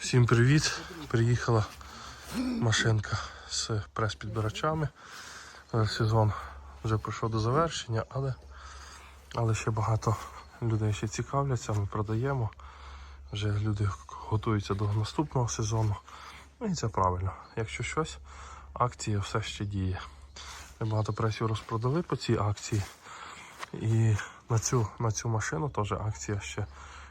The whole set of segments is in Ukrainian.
Всім привіт! Приїхала машинка з прес-підбирачами. Е, Сезон вже прийшов до завершення, але, але ще багато людей ще цікавляться, ми продаємо. Вже люди готуються до наступного сезону. Ну і це правильно. Якщо щось, акція все ще діє. Ми багато пресів розпродали по цій акції. І на цю, на цю машину теж акція ще,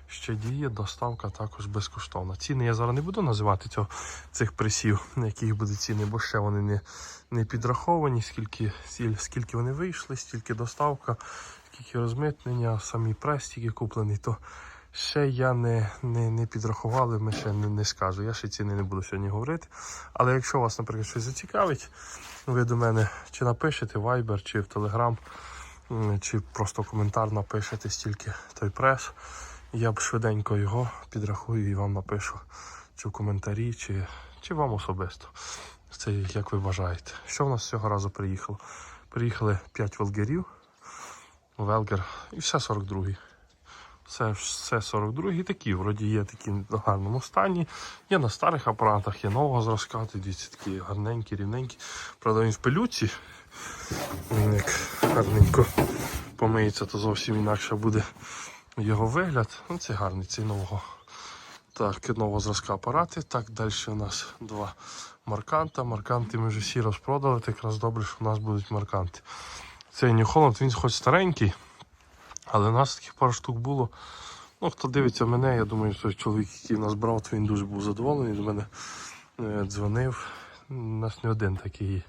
ще діє, доставка також безкоштовна. Ціни я зараз не буду називати цього, цих пресів, на яких буде ціни, бо ще вони не, не підраховані, скільки, скільки вони вийшли, стільки доставка, скільки розмитнення, самі прес тільки куплений, то ще я не, не, не підрахували, ми ще не, не скажу. Я ще ціни не буду сьогодні говорити. Але якщо вас, наприклад, щось зацікавить, ви до мене чи напишете Viber, чи в Telegram, чи просто коментар напишете стільки той прес. Я б швиденько його підрахую і вам напишу, чи в коментарі, чи, чи вам особисто. Це як ви бажаєте. Що в нас цього разу приїхало? Приїхали 5 велгерів, велгер і все 42-й. Все, все 42 такі, вроді є такі в гарному стані. Є на старих апаратах, є нового зразка, дивіться, такі гарненькі, рівненькі. Правда, він в пилюці. Він як гарненько помиється, то зовсім інакше буде його вигляд. Ну, це гарний, цей нового. Так, нового зразка апарати. Так, далі у нас два марканта. Марканти ми вже всі розпродали, так якраз добре, що у нас будуть марканти. Цей New Holland, він хоч старенький, але у нас таких пару штук було. Ну, хто дивиться мене, я думаю, той чоловік, який нас брав, то він дуже був задоволений. До мене е, дзвонив. У нас не один такий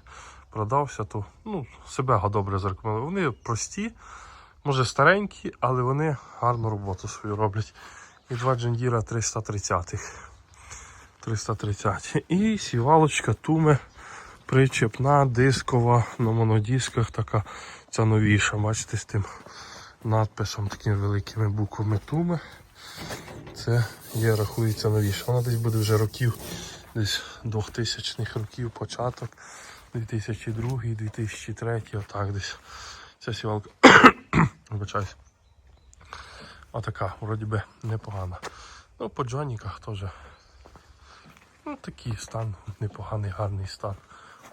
продався, то ну, себе добре зарекомендував. Вони прості, може старенькі, але вони гарну роботу свою роблять. І два джендіра 330-х. 330. І сівалочка туме причепна, дискова, на монодисках така ця новіша. Бачите, з тим надписом такими великими буквами туме. Це є, рахується новіша. Вона десь буде вже років, десь 2000-х років, початок. 2002, 2003, отак десь. Ця сівалка. Вибачаюсь. Отака, вроді би, непогана. Ну, по джоніках теж. Ну, такий стан, непоганий, гарний стан.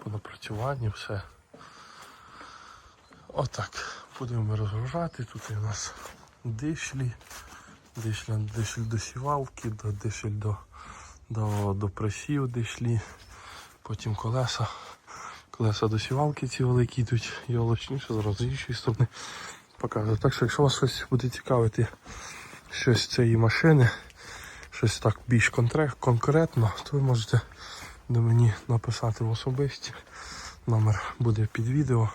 По напрацюванню все. Отак. Будемо розгружати. Тут у нас дишлі, дишлі, дишль до сівалки, до дишль до, до, до пресів дишлі. Потім колеса. Колеса до сівалки ці великі йдуть, йолочніше, зараз з іншої сторони покажу. Так що якщо вас щось буде цікавити, щось цієї машини, щось так більш конкретно, то ви можете до мені написати в особисті. Номер буде під відео.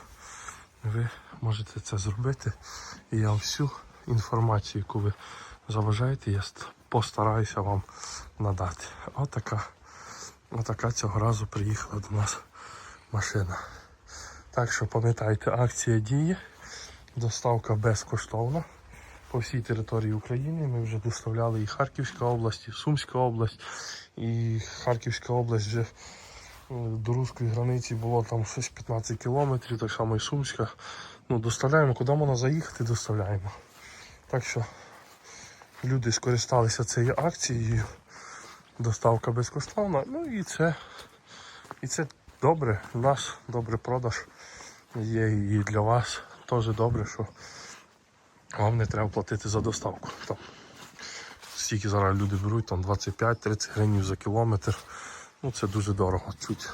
Ви можете це зробити. І я всю інформацію, яку ви заважаєте, я постараюся вам надати. Отака, отака цього разу приїхала до нас машина. Так що пам'ятайте, акція діє, доставка безкоштовна по всій території України. Ми вже доставляли і Харківська область, і Сумська область, і Харківська область вже е, до руської границі було там щось 15 кілометрів, так само і Сумська. Ну, доставляємо, куди можна заїхати, доставляємо. Так що люди скористалися цією акцією. Доставка безкоштовна. Ну і це, і це добре. У нас добрий продаж є і для вас теж добре, що вам не треба платити за доставку. Там, стільки зараз люди беруть, там 25-30 гривень за кілометр. Ну це дуже дорого. Чуть,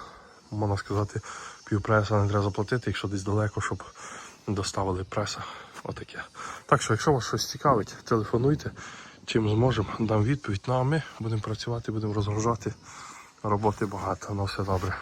можна сказати, півпреса не треба заплатити, якщо десь далеко, щоб доставили преса. Отаке. Так що, якщо вас щось цікавить, телефонуйте, чим зможемо, дам відповідь. Ну а ми будемо працювати, будемо розгружати. Роботи багато, на все добре.